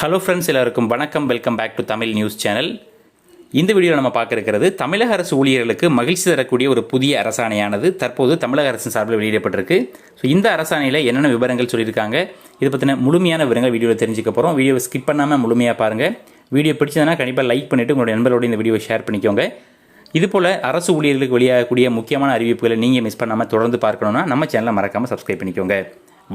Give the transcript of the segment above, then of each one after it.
Hello friends எல்லாருக்கும் வணக்கம். Welcome back to Tamil news channel இந்த வீடியோவில் நம்ம பார்க்க இருக்கிறது தமிழக அரசு ஊழியர்களுக்கு மகிழ்ச்சி தரக்கூடிய ஒரு புதிய அரசாணையானது. தற்போது தமிழக அரசின் சார்பில் வெளியிடப்பட்டிருக்கு. ஸோ இந்த அரசாணையில் என்னென்ன விவரங்கள் சொல்லியிருக்காங்க இதை பற்றின முழுமையான விவரங்கள் வீடியோவில் தெரிஞ்சுக்க போகிறோம் வீடியோவை ஸ்கிப் பண்ணாமல் முழுமையாக பாருங்கள் வீடியோ பிடிச்சதுன்னா கண்டிப்பாக லைக் பண்ணிவிட்டு உங்களோட நண்பரோட இந்த வீடியோவை ஷேர் பண்ணிக்கோங்க. இது போல் அரசு ஊழியர்களுக்கு வெளியாகக்கூடிய முக்கியமான அறிவிப்புகளை நீங்கள் மிஸ் பண்ணாமல் தொடர்ந்து பார்க்கணுன்னா நம்ம சேனலை மறக்காமல் சப்ஸ்கிரைப் பண்ணிக்கோங்க.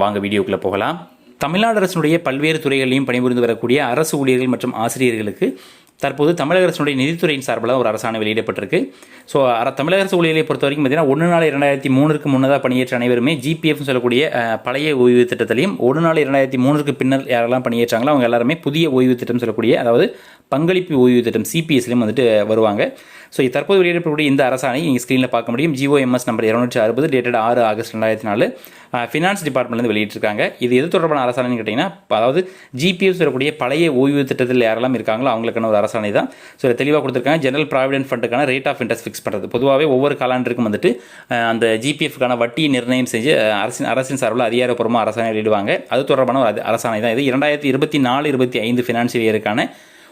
வாங்க வீடியோக்குள்ளே போகலாம். தமிழ்நாடு அரசினுடைய பல்வேறு துறைகளிலும் பணிபுரிந்து வரக்கூடிய அரசு ஊழியர்கள் மற்றும் ஆசிரியர்களுக்கு தற்போது தமிழக அரசினுடைய நிதித்துறையின் சார்பில் ஒரு அரசாணை வெளியிடப்பட்டிருக்கு. ஸோ அர தமிழக அரசு ஊழியர்களை பொறுத்த வரைக்கும் பார்த்தீங்கன்னா ஒன்று நாள் இரண்டாயிரத்தி மூணுக்கு முன்னதாக பணியேற்ற அனைவருமே ஜிபிஎஃப்னு சொல்லக்கூடிய பழைய ஓய்வு திட்டத்திலையும் ஒரு நாள் இரண்டாயிரத்தி மூணுக்கு பின்னர் யாரெல்லாம் பணியேற்றாங்களோ அவங்க எல்லாருமே புதிய ஓய்வு திட்டம் சொல்லக்கூடிய அதாவது பங்களிப்பு ஓய்வு திட்டம் சிபிஎஸ்லையும் வந்துட்டு வருவாங்க. ஸோ தற்போது வெளியிடப்படக்கூடிய இந்த அரசாணை நீங்கள் ஸ்க்ரீனில் பார்க்க முடியும். ஜிஓஎம்எஸ் நம்பர் இரநூற்றி அறுபது டேட்டட் ஆறு ஆகஸ்ட் ரெண்டாயிரத்தி நாலு. ஃபினான்ஸ் டிபார்ட்மெண்ட்லேருந்து வெளியிட்டிருக்காங்க. இது எது தொடர்பான அரசாணைன்னு கேட்டிங்கன்னா அதாவது ஜிபிஎஃப் சொல்லக்கூடிய பழைய ஓய்வு திட்டத்தில் யாரெல்லாம் இருக்காங்களோ அவங்களுக்கான ஒரு அரசாணை தான். ஸோ இதை தெளிவாக கொடுத்துருக்காங்க. ஜெனரல் ப்ராவிடென்ட் ஃபண்டுக்கான ரேட் ஆஃப் இன்ட்ரெஸ்ட் ஃபிக்ஸ் பண்ணுறது பொதுவாகவே ஒவ்வொரு காலாண்டுக்கும் வந்துட்டு அந்த ஜிபிஎஃப்க்கான வட்டியை நிர்ணயம் செஞ்சு அரசின் அரசின் சார்பில் அதிகாரப்பூர்வமாக அரசாணை வெளியிடுவாங்க. அது தொடர்பான ஒரு அரசாணை தான் இது. இரண்டாயிரத்தி இருபத்தி நாலு இருபத்தி ஐந்து ஃபினான்ஷியல் இயருக்கான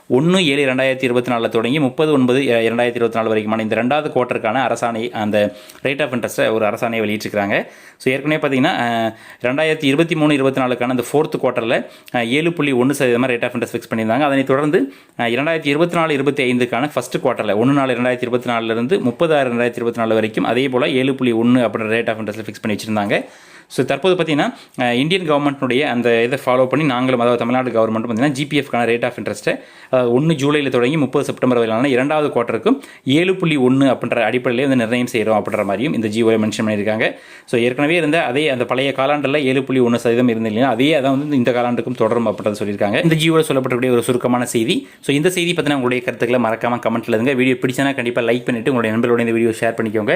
ஒன்று ஏழு ரெண்டாயிரத்தி இருபத்தி நாலில் தொடங்கி முப்பது ஒன்பது இரண்டாயிரத்தி இருபத்தி நாலு வரைக்குமான இந்த ரெண்டாவது குவார்ட்டருக்கான அரசாணை அந்த ரேட் ஆஃப் இன்ட்ரெஸ்ட்டை ஒரு அரசாணையை வெளியிட்டிருக்காங்க ஸோ ஏற்கனவே பார்த்தீங்கன்னா ரெண்டாயிரத்தி இருபத்தி மூணு இருபத்தி நாலுக்கான அந்த ஃபோர்த் குவார்ட்டரில் ஏழு புள்ளி ஒன்று சதவீதமாக ரேட் ஆஃப் இன்ட்ரெஸ்ட் ஃபிக்ஸ் பண்ணியிருந்தாங்க. அதனைத் தொடர்ந்து இரண்டாயிரத்தி இருபத்தி நாலு இருபத்தி ஐந்துக்கான ஃபஸ்ட் குவார்ட்டரில் ஒன்று நாலு ரெண்டாயிரத்தி இருபத்தி நாலுலேருந்து முப்பது ஆறு ரெண்டாயிரத்தி இருபத்தி நாலு வரைக்கும் அதே போல் ஏழு புள்ளி ஒன்று அப்படின்ற ரேட் ஆஃப் இன்ட்ரெஸ்ட்டில் ஃபிக்ஸ் பண்ணி வச்சிருந்தாங்க. ஸோ தற்போது பார்த்தீங்கன்னா இந்தியன் கவர்மெண்ட்டுடைய அந்த இதை ஃபாலோ பண்ணி நாங்களும் அதாவது தமிழ்நாடு கவர்மெண்ட் பார்த்தீங்கன்னா ஜிபிஎஃப்கான ரேட் ஆஃப் இன்ட்ரெஸ்ட்டை ஒன்று ஜூலையில் தொடங்கி முப்பது செப்டம்பர் வரையிலான இரண்டாவது குவார்ட்டருக்கும் ஏழு புள்ளி ஒன்று அப்படின்ற அடிப்படையிலே வந்து நிர்ணயம் செய்கிறோம் அப்படின்ற மாதிரியும் இந்த ஜிஓவில் மென்ஷன் பண்ணியிருக்காங்க. ஸோ ஏற்கனவே இருந்த அதே அந்த பழைய காலாண்டில் ஏழு புள்ளி ஒன்று சதவீதம் இருந்தது இல்லைன்னா அதே அதான் வந்து இந்த காலாண்டுக்கும் தொடரும் அப்படின்றத சொல்லியிருக்காங்க. இந்த ஜியோவில் சொல்லப்படக்கூடிய ஒரு சுருக்கமான செய்தி. ஸோ இந்த செய்தி பற்றின உங்களுடைய கருத்துக்களை மறக்காமல் கமெண்ட்டில் இருங்க வீடியோ பிடிச்சனா கண்டிப்பாக லைக் பண்ணிவிட்டு உங்களுடைய நண்பர்களோட இந்த வீடியோ ஷேர் பண்ணிக்கோங்க.